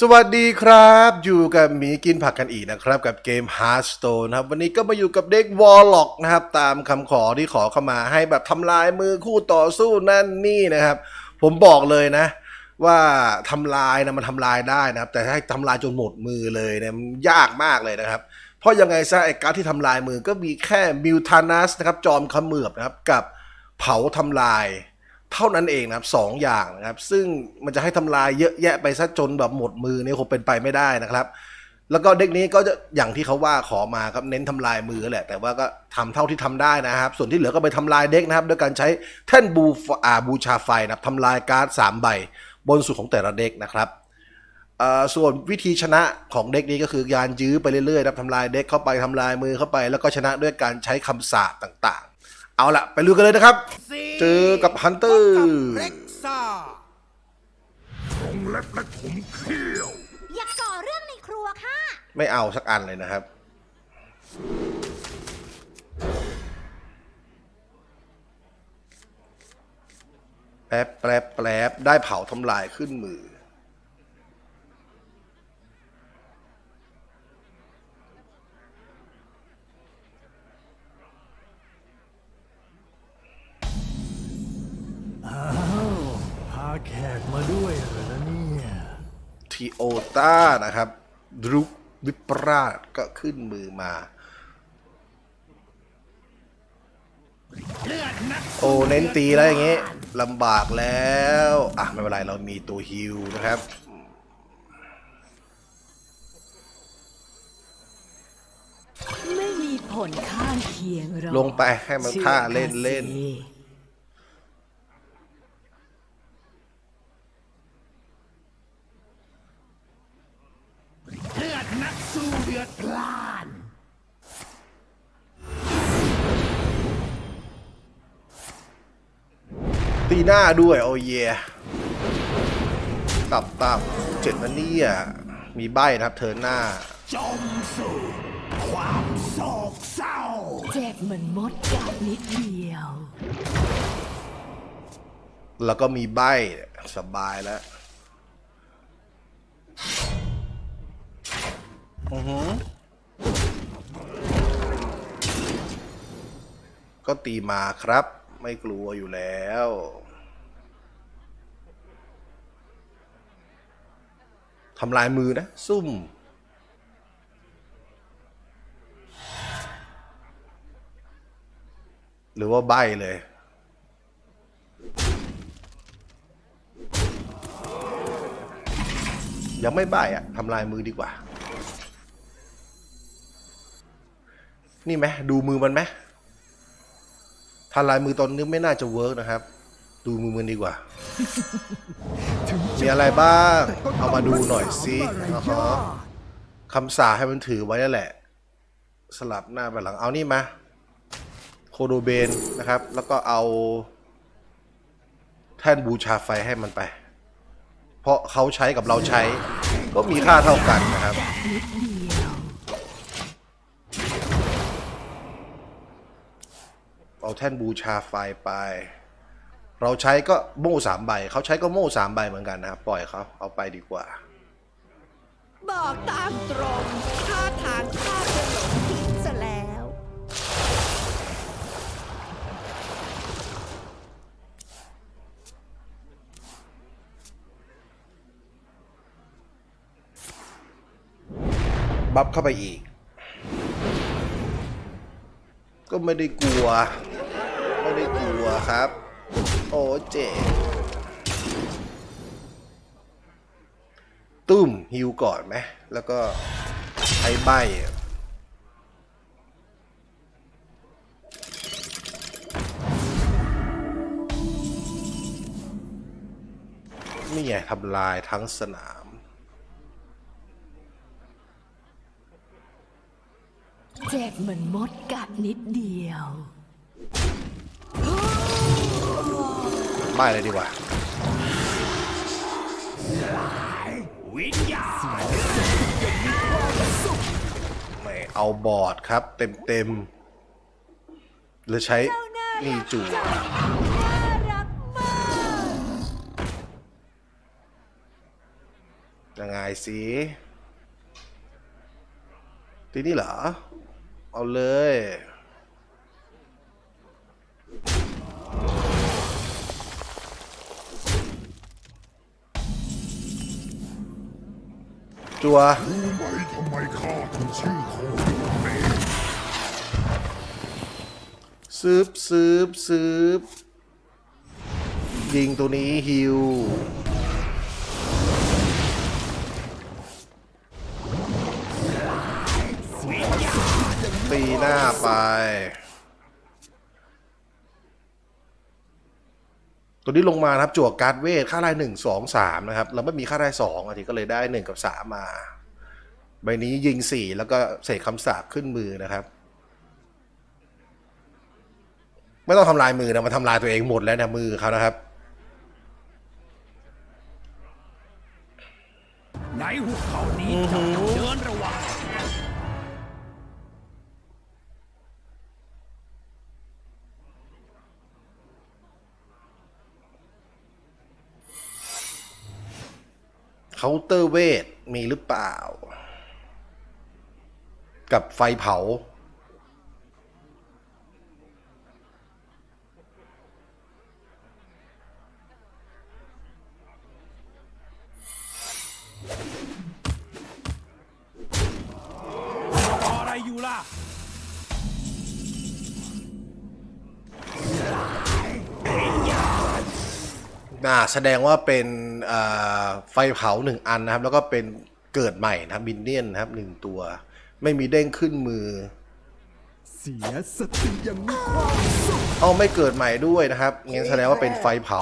สวัสดีครับ อยู่กับหมีกินผักกันอีกนะครับ กับเกม Hearthstone นะครับ วันนี้ก็มาอยู่กับเด็ก Warlock นะครับ ตามคำขอที่ขอเข้ามาให้แบบทำลายมือคู่ต่อสู้นั่นนี่นะครับ ผมบอกเลยนะ ว่าทำลายนะมันทำลายได้นะครับ แต่ให้ทำลายจนหมดมือเลยเนี่ยมันยากมากเลยนะครับ เพราะยังไงซะไอ้การที่ทำลายมือก็มีแค่มิวทานัสนะครับจอมขมือบนะครับกับเผาทำลาย เท่านั้นเองนะครับสองอย่างนะครับ ซึ่งมันจะให้ทำลายเยอะแยะไปซะจนแบบหมดมือเนี่ยคงเป็นไปไม่ได้นะครับ แล้วก็เด็กนี้ก็จะอย่างที่เขาว่าขอมาครับเน้นทำลายมือแหละ แต่ว่าก็ทำเท่าที่ทำได้นะครับ ส่วนที่เหลือก็ไปทำลายเด็กนะครับ ด้วยการใช้แท่นบูฟอ่าบูชาไฟนะครับทำลายการ์ดสามใบ บนสุดของแต่ละเด็กนะครับส่วนวิธีชนะของเด็กนี้ก็คือการยื้อไปเรื่อยๆครับทำลายเด็กเข้าไปทำลายมือเข้าไป แล้วก็ชนะด้วยการใช้คำสาปต่างๆ เอาละไปลุยกันเลยนะครับ เจอกับฮันเตอร์เร็กซ่าอย่าก่อเรื่องในครัวค่ะ ไม่เอาสักอันเลยนะครับ แป๊บแป๊บแป๊บได้เผาทำลายขึ้นมือ พาแขกมาด้วยเหรอเนี่ยทีโอต้านะครับดรุกวิปราชก็ขึ้นมือมา โอ้เน้นตีแล้วอย่างงี้ลำบากแล้ว อะ ไม่เป็นไร เรามีตัวฮิวนะครับไม่มีผลข้างเคียงหรอกลงไปให้มันท่าเล่นเล่นชื่อข้าสิ เลือดนักสู้เดือดพล่าน ตีหน้าด้วยโอ้เยตับตับเจ็ดนันเนี่ยมีใบนะครับเธอหน้า จมสู่ความโศกเศร้า เจ็บเหมือนมดกัดนิดเดียว แล้วก็มีใบสบายแล้ว อือหือก็ตีมาครับ ไม่กลัวอยู่แล้ว ทำลายมือนะ ซุ่ม หรือว่าใบเลย ยังไม่ใบอะทำลายมือดีกว่า นี่ไหมดูมือมันไหมทำลายมือตอนนี้ไม่น่าจะเวิร์กนะครับ ดูมือมันดีกว่า มีอะไรบ้าง เอามาดูหน่อยสิอ๋อฮะคำสาปให้มันถือไว้นั่นแหละ สลับหน้าไปหลังเอานี่มา โคโดเบนนะครับ แล้วก็เอา แท่นบูชาไฟให้มันไป เพราะเขาใช้กับเราใช้ ก็มีค่าเท่ากันนะครับ นิด เดียวเอาแท่นบูชาไฟไป เราใช้ก็โม่สามใบ เขาใช้ก็โม่สามใบเหมือนกันนะครับ ปล่อยเขาเอาไปดีกว่า บอกตามตรงท่าทางข้าจะหลงทิ้งซะแล้ว บัฟเข้าไปอีก ก็ไม่ได้กลัว ไม่ได้กลัวครับ โอ้เจ๋ตุ้มฮิวก่อนไหมแล้วก็ใช้ใบอะนี่ไงทำลายทั้งสนาม เจ็บเหมือนมดกัดนิดเดียว ไม่เลยดีกว่า วิญญาณไม่เอาบอร์ดครับ เต็มเต็มๆหรือใช้นี่จู่น่ารักมากยังไงสิที่นี่เหรอ เอาเลย จัว รู้ไหมทำไมข้าถึงชื่อโคเมซืบซืบซืบยิงตัวนี้ฮิวาไป ตัวนี้ลงมานะครับจั่วการ์ดเวทค่าได้หนึ่งสองสามนะครับ เราไม่มีค่าได้สองอาทิก็เลยได้หนึ่งกับสามมา ใบนี้ยิงสี่แล้วก็เสกคำสาปขึ้นมือนะครับ ไม่ต้องทำลายมือนะมาทำลายตัวเองหมดแล้วนะมือเขานะครับในหุบเขานี้เจ้าต้องเดินระาน์เตอร์เวทมีหรือเปล่า กับไฟเผา อะไรอยู่ล่ะ น่าแสดงว่าเป็นเอ่อไฟเผาหนึ่งอันนะครับ แล้วก็เป็นเกิดใหม่นะครับบินเนียนนะครับหนึ่งตัว ไม่มีเด้งขึ้นมือ เสียสติอย่างมีความสุขเอาไม่เกิดใหม่ด้วยนะครับงั้นแสดงว่าเป็นไฟเผา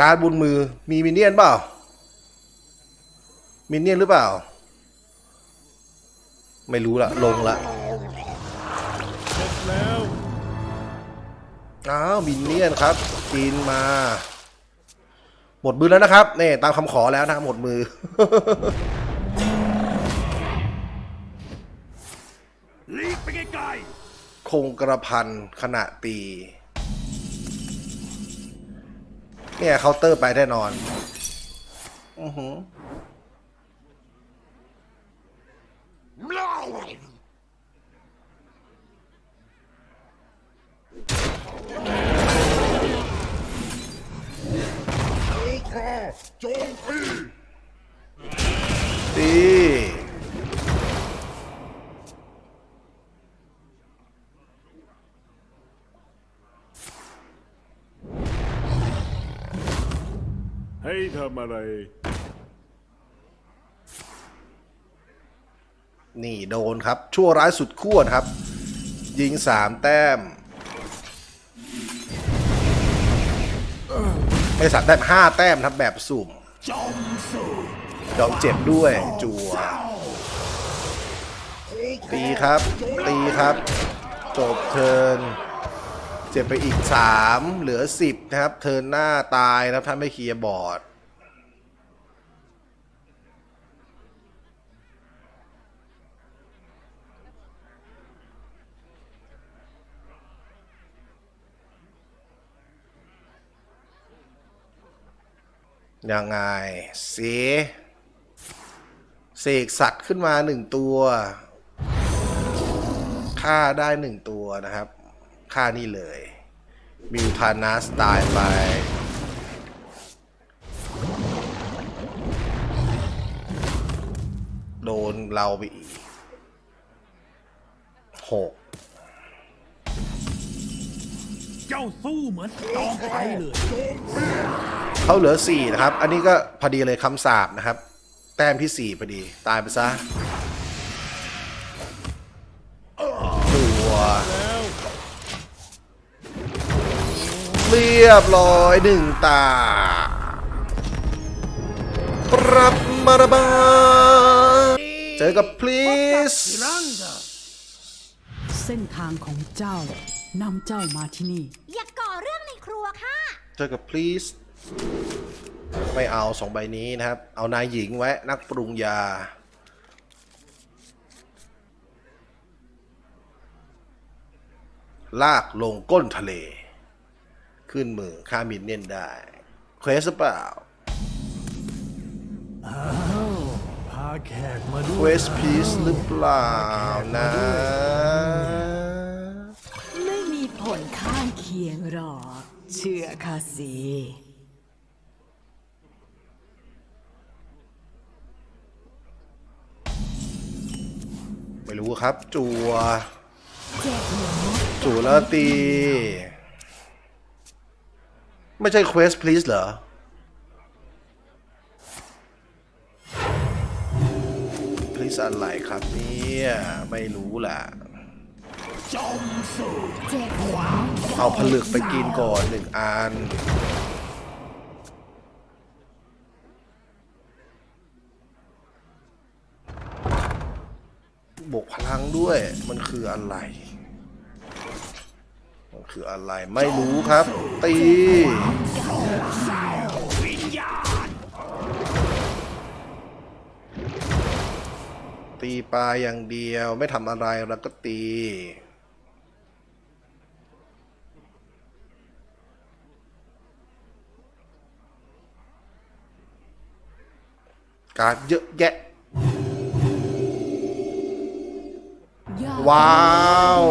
การดบุญมือมีมินเนี่ยนเปล่า มินเนี่ยนหรือเปล่า ไม่รู้ละลงละเสร็จแล้วอ้าวมินเนี่ยนครับกินมา หมดมือแล้วนะครับนี่ตามคำขอแล้วนะครับหมดมือ ลีกไปไกลคงกระพันขณะตีเนี่ยเคาน์เตอร์ไปแน่นอน อือหือ ๆข้าโจมตีตีให้ทำอะไร นี่โดนครับ ชั่วร้ายสุดขั้วนะครับ ยิงสามแต้ม ไม่สามแต้มห้าแต้มครับแบบสุ่มจอกเจ็บด้วยจัวตีครับ ตีครับ จบเทินเจ็บไปอีก 3 เหลือ 10 นะครับ เทินหน้าตายนะครับถ้าไม่เคลียร์บอร์ด ยังไงเสีเสกสัตว์ขึ้นมาหนึ่งตัวฆ่าได้หนึ่งตัวนะครับฆ่านี่เลยมิวทานัสตายไป โดนเราไปอีกหกเจ้าสู้เหมือนจอมไฟเลย เขาเหลือสี่นะครับ อันนี้ก็พอดีเลยคำสาบนะครับ แต้มที่สี่พอดี ตายไปซะตัวเรียบร้อยหนึ่งตา ปรับมาระบาเจอกับ please เส้นทางของเจ้านำเจ้ามาที่นี่ อย่าก่อเรื่องในครัวค่ะ เจอกับ please ไม่เอาสองใบนี้นะครับ เอานายหญิงไว้นักปรุงยาพลากลงก้นทะเล ขึ้นมือฆ่ามินเนี่ยนได้ เควสหรือเปล่าอ้าวพาแขกมาด้วยเควสพีซหรือเปล่านะ ไม่มีผลข้างเคียงหรอก เชื่อข้าสิ ไม่รู้ครับ จัวแจกหนูจัวแล้วตี ไม่ใช่เควสพลีสเหรอพลีสอะไรครับเนี่ย ไม่รู้ล่ะจมสู่แจกหนูเอาผลึกไปกินก่อนหนึ่งอัน บวกพลังด้วย มันคืออะไร มันคืออะไรไม่รู้ครับ ตีตีปลาอย่างเดียวไม่ทำอะไรแล้วก็ตี การเยอะแยะ ว้าว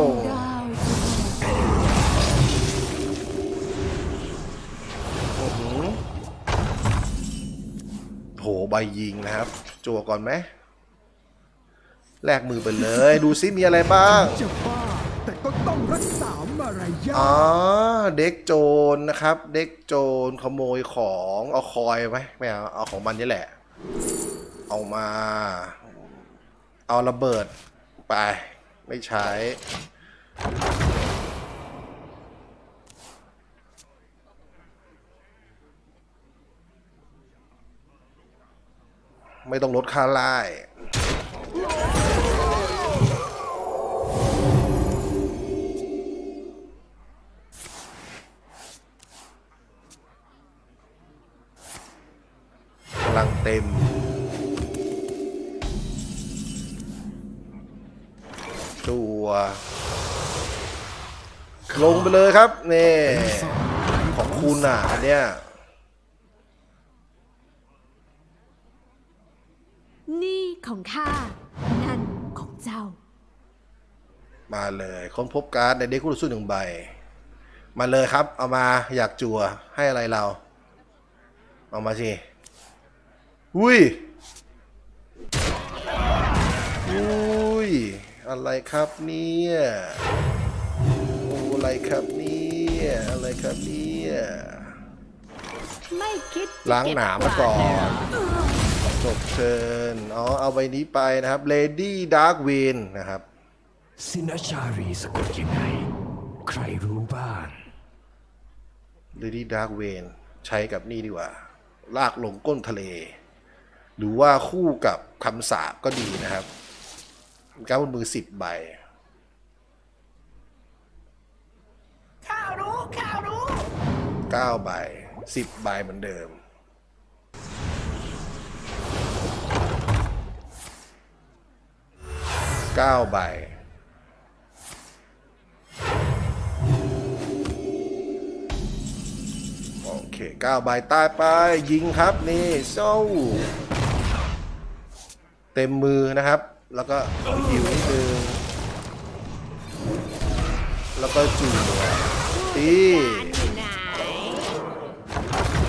โห ใบยิงนะครับ จั่วก่อนไหม แลกมือไปเลย ดูซิมีอะไรบ้างจะบ้าแต่ก็ต้องรักษามารยาอ๋อ เด็กโจรนะครับ เด็กโจรขโมยของ เอาคอยไหมไม่เอา เอาของมันนี่แหละ เอามา เอาระเบิดไป ไม่ใช้ ไม่ต้องลดค่าไล่พลังเต็ม ตัวลงไปเลยครับนี่ของคุณอะอันเนี้ยนี่ของข้า นั่นของเจ้า มาเลยค้นพบการ์ดในเด็กคู่ต่อสู้หนึ่งใบ มาเลยครับ เอามาอยากจั่วให้อะไรเรา เอามาสิอุ้ยอุ้ย อะไรครับเนี่ยโอ้อะไรครับเนี่ยอะไรครับเนี่ยไม่คิดจะล้างหนามมาก่อนเบกวดเหรจบเชิญอ๋อเอาใบนี้ไปนะครับ Lady Dark w i n นะครับสินชารีสะกดยังไง ใครรู้บ้าง Lady Dark w a n ใช้กับนี่ดีกว่า ลากลงก้นทะเล หรือว่าคู่กับคำสาปก็ดีนะครับ ก้าบนมือสิบใบข้าวรู้ข้าวรู้เก้าใบสิบใบเหมือนเดิม เก้าใบ โอเคเก้าใบใต้ไปยิงครับนี่โซ่เต็มมือนะครับ แล้วก็หิวนิดนึงแล้วก็จู่ตีอยู่ไหน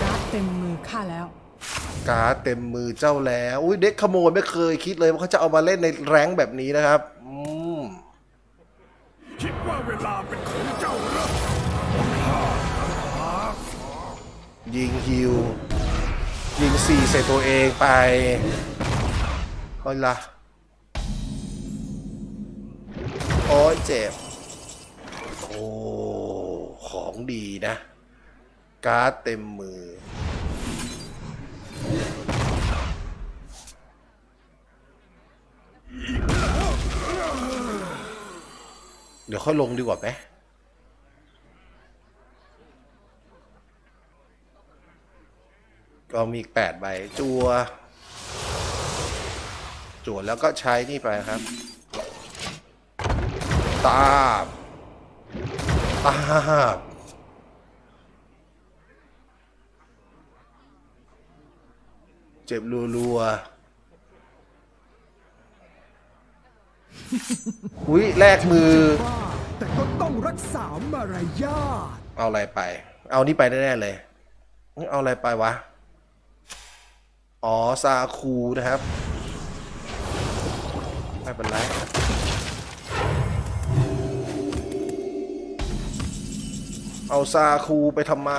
การ์ดเต็มมือข้าแล้วการ์ดเต็มมือเจ้าแล้วอุ้ยเด็กขโมยไม่เคยคิดเลยว่าเขาจะเอามาเล่นในแรงแบบนี้นะครับอืมคิดว่าเวลาเป็นของเจ้าแล้วยิงฮิวยิงสี่ใส่ตัวเองไปเฮ้ยละ อ้ยเจ็บ โอ้ของดีนะ การ์ดเต็มมือ เดี๋ยวค่อยลงดีกว่าไหมก็มีอีกแปดใบจัวจัวแล้วก็ใช้นี่ไปครับ ตาบป้าบเจ็บรัวๆอุ้ยแลกมือ แต่ก็ต้องรักษามารยาทเอาอะไรไป เอานี่ไปแน่ๆเลย เอาอะไรไปวะ อ๋อ ซาคูนะครับ ไม่เป็นไร เอาซาคูไปทำไม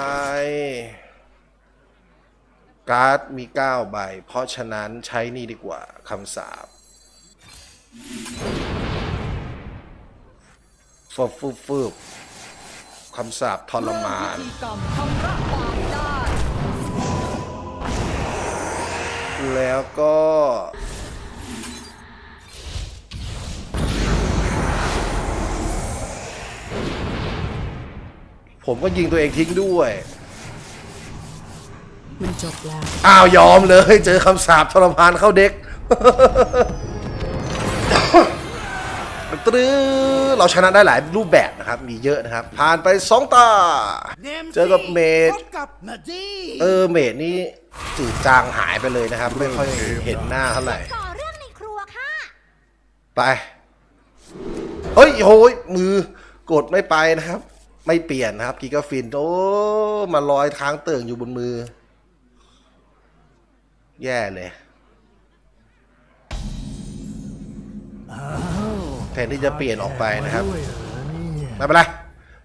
การ์ดมี9ใบ เพราะฉะนั้นใช้นี่ดีกว่าคำสาบฟบฟืบฟืบคำสาบทรมาน กรรมทำระบาปได้ แล้วก็ ผมก็ยิงตัวเองทิ้งด้วย มันจบแล้ว อ้าวยอมเลย เจอคำสาปทรมานเข้าเด็ก ตรึเราชนะได้หลายรูปแบบนะครับ มีเยอะนะครับ ผ่านไปสองตา เจอกับเมดพบกับนาดีเออเมดนี่จืดจางหายไปเลยนะครับ ไม่ค่อยเห็นหน้าเท่าไหร่ ก่อเรื่องในครัวค่ะ ไป เฮ้ยโหยมือกดไม่ไปนะครับ ไม่เปลี่ยนนะครับกิกาฟิน โอ้มาลอยค้างเติ่งอยู่บนมือ แย่เลยแทนที่จะเปลี่ยนออกไปนะครับไม่เป็นไร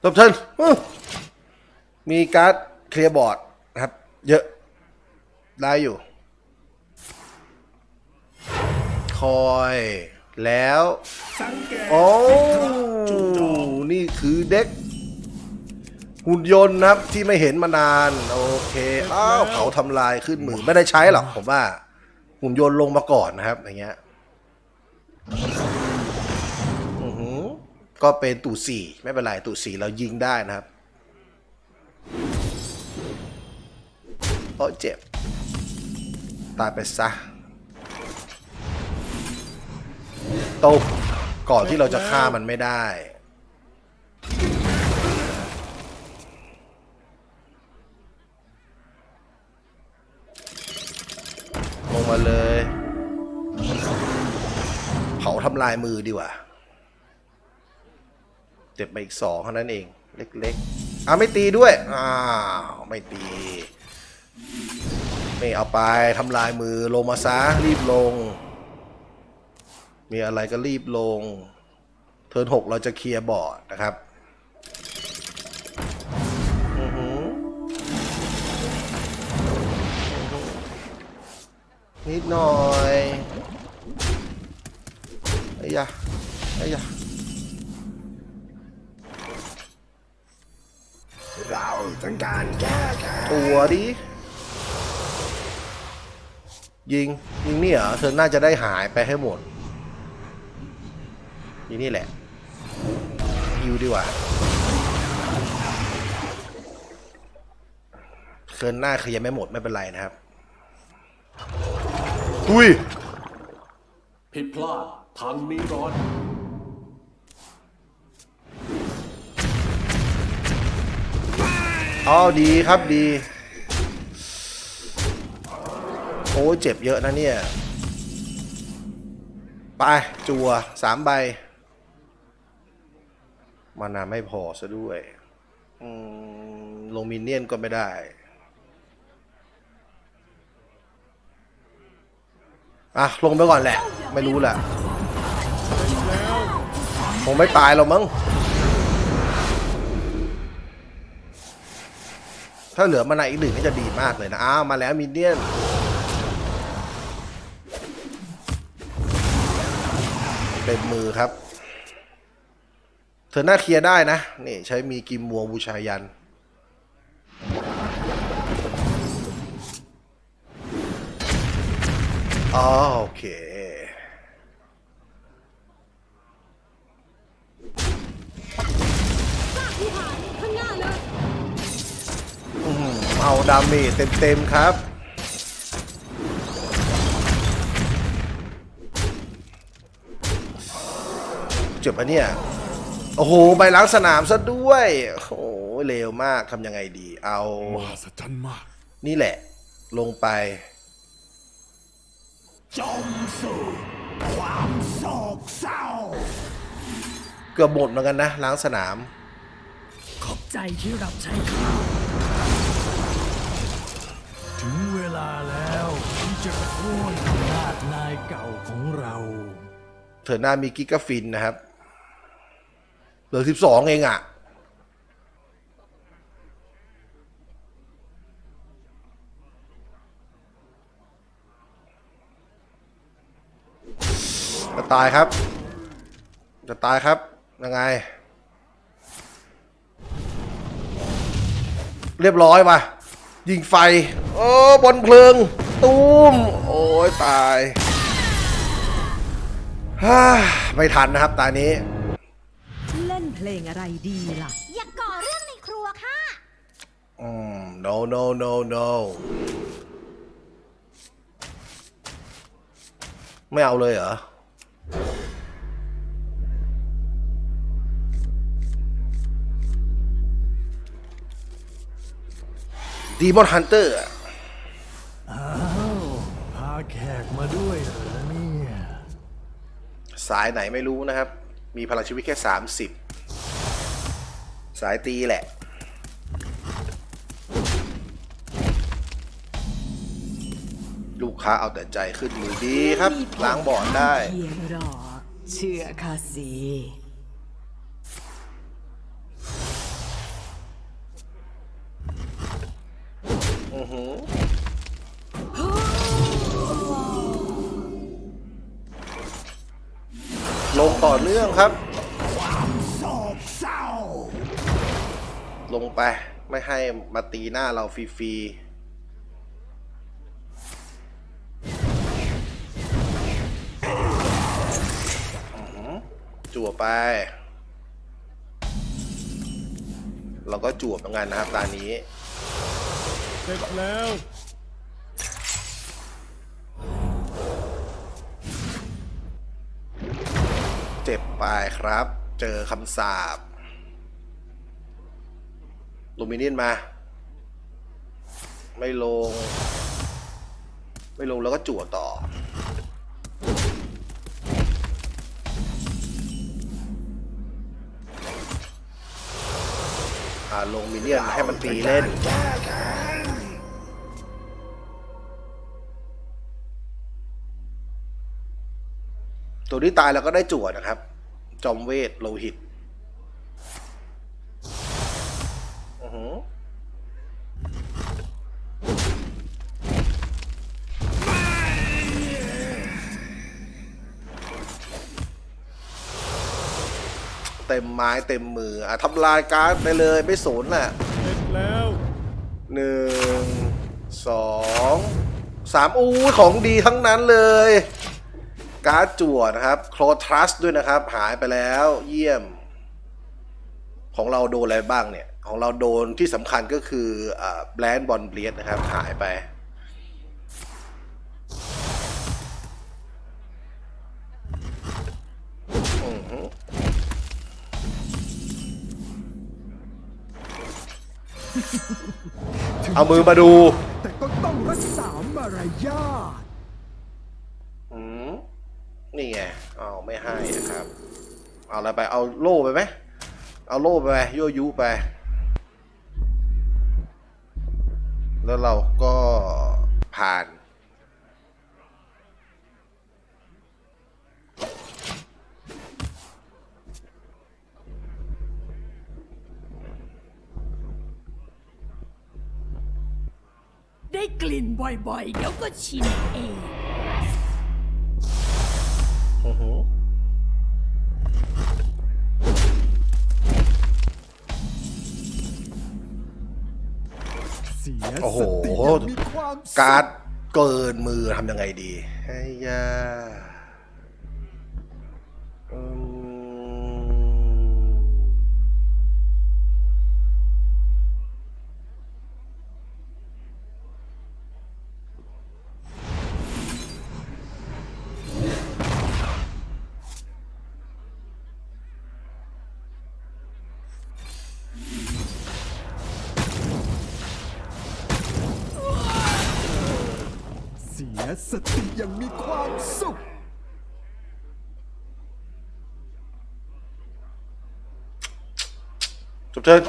จบเทิร์นมีการ์ดเคลียร์บอร์ดนะครับ เยอะ ได้อยู่ คอยแล้ว โอ้ นี่คือเด็ก หุ่นยนต์นะครับที่ไม่เห็นมานาน โอเคอ้าวเผาทำลายขึ้นมือไม่ได้ใช้หรอกผมว่า หุ่นยนต์ลงมาก่อนนะครับ อย่างเงี้ยอือหือก็เป็นตู่สี่ไม่เป็นไรตู่สี่เรายิงได้นะครับโอ้เจ็บ ตายไปซะตบก่อนที่เราจะฆ่ามันไม่ได้ ลงมา เลย เผาทำลายมือดีกว่าเจ็บไปอีกสองเท่านั้นเอง เล็กๆอ้าไม่ตีด้วยอ้าวไม่ตี ไม่เอาไปทำลายมือลงมาซะรีบลง มีอะไรก็รีบลง เทิร์นหกเราจะเคลียร์บอร์ดนะครับ นิดหน่อยไอ้ยะไอ้ยะเราต้องการแก้แค้นตัวดิยิงยิงนี่เหรอเธอน่าจะได้หายไปให้หมดยิงนี่แหละยิวดีกว่าเคินหน้าเคลียร์ไม่หมดไม่เป็นไรนะครับ อุ้ย ผิดพลาดทางนี้ร้อน อ๋อดีครับดี โอ้ยเจ็บเยอะนะเนี่ย ไป จัวสามใบ มานาไม่พอซะด้วย อืมลงมินเนี่ยนก็ไม่ได้ อะลงไปก่อนแหละ ไม่รู้แหละคงไม่ตายหรอกมั้งถ้าเหลือมานอีกหนึ่งก็จะดีมากเลยนะ อ้าว มาแล้วมินเนี่ยนเต็มมือครับ เธอหน้าเคลียร์ได้นะ นี่ใช้มีกิมมัวบูชายัน อ๋อโอเคอื้อหือเอาดาเมจเต็มๆครับ เจ็บปะเนี่ย โอ้โห ใบล้างสนามซะด้วย โอ้โหเลวมากทำยังไงดี เอา มหัศจรรย์มาก นี่แหละ ลงไป จมสู่ความโศกเศร้า เกือบหมดเหมือนกันนะล้างสนาม ขอบใจที่รับใช้ข้าถึงเวลาแล้วที่จะโค่นอำนาจนายเก่าของเรา เธอหน้ามีกิกาฟินนะครับ เหลือสิบสองเองอะ่ะ ตายครับ จะตายครับ ยังไง เรียบร้อยมา ยิงไฟ โอ้บนเพลิง ตูม โอ้ยตายฮ่าไม่ทันนะครับตานี้ เล่นเพลงอะไรดีล่ะ อย่าก่อเรื่องในครัวค่ะ อืม no no no no ไม่เอาเลยเหรอ ดีมอนฮันเตอร์อ้าวพาแขกมาด้วยเหรอเนี่ยสายไหนไม่รู้นะครับ มีพลังชีวิตแค่ 30 สายตีแหละ ลูกค้าเอาแต่ใจขึ้นมือดีครับ ล้างบอร์ดได้เคียงหรอกเชื่อข้าสิอือหือลงต่อเนื่องครับโศกเศร้าลงไปไม่ให้มาตีหน้าเราฟรีๆ จั่วไป เราก็จั่วเหมือนกันนะครับตานี้ เสร็จแล้ว เจ็บไปครับ เจอคำสาบลูมิเนียนมา ไม่ลง ไม่ลงแล้วก็จั่วต่อ ลงมินเนี่ยนให้มันตีเล่น ตัวที่ตายแล้วก็ได้จั่วนะครับ จอมเวทโลหิต ต็มไม้เต็มมืออะทำลายการ์ดไปเลยไม่สนน่ะเสร็จแล้วหนึ่งสองสามอู้ของดีทั้งนั้นเลย การ์ดจั่วนะครับโครทรัสด้วยนะครับ หายไปแล้วเยี่ยม ของเราโดนอะไรบ้างเนี่ย ของเราโดนที่สำคัญก็คือแบรนด์บอลเบียดนะครับ หายไป เอามือมาดู แต่ก็ต้องรักษามารยาทอืมนี่ไงเอาไม่ให้นะครับ เอาอะไรไป เอาโล่ไปไหมเอาโล่ไปยั่วยุไป แล้วเราก็ผ่าน กลิ่นบ่อยๆ เดี๋ยวก็ชินเองอือหือเสียโอ้โห สติอย่างมีความสุข การ์ดเกินมือทำยังไงดีไอ้ยา และสติอยังมีความสุข จบเทิร์น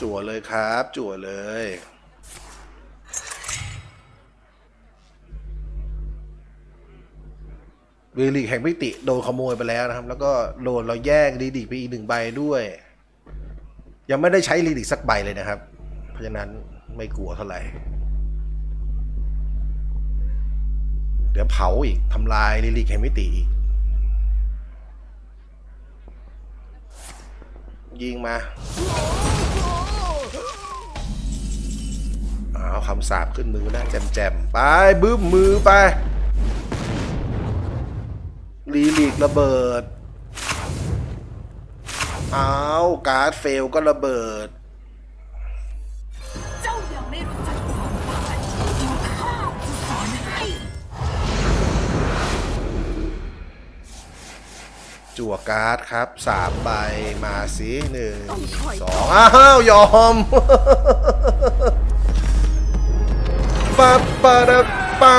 จั่วเลยครับ จั่วเลย วีลีกแห่งมิติโดนขโมยไปแล้วนะครับ แล้วก็โดนเราแย่งลีดิกไปอีกหนึ่งใบด้วย ยังไม่ได้ใช้ลีดิกสักใบเลยนะครับ เพราะฉะนั้นไม่กลัวเท่าไหร่ เดี๋ยวเผาอีกทำลายลีลิกแห่งมิติอีก ยิงมาเอาคำสาปขึ้นมือนะแจมแจมๆ ไปบึ้มมือไป ลีลิกระเบิดเอาการ์ดเฟลก็ระเบิด เจ้ายังไม่รู้จักความตายที่ข้าจะสอนให้ จั่วการ์ดครับสามใบมาสิหนึ่งสองอ้าวยอมปาปาดา ปา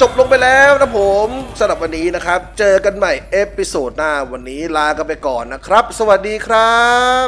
จบลงไปแล้วนะผมสำหรับวันนี้นะครับ เจอกันใหม่เอพิโซดหน้าวันนี้ลากันไปก่อนนะครับ สวัสดีครับ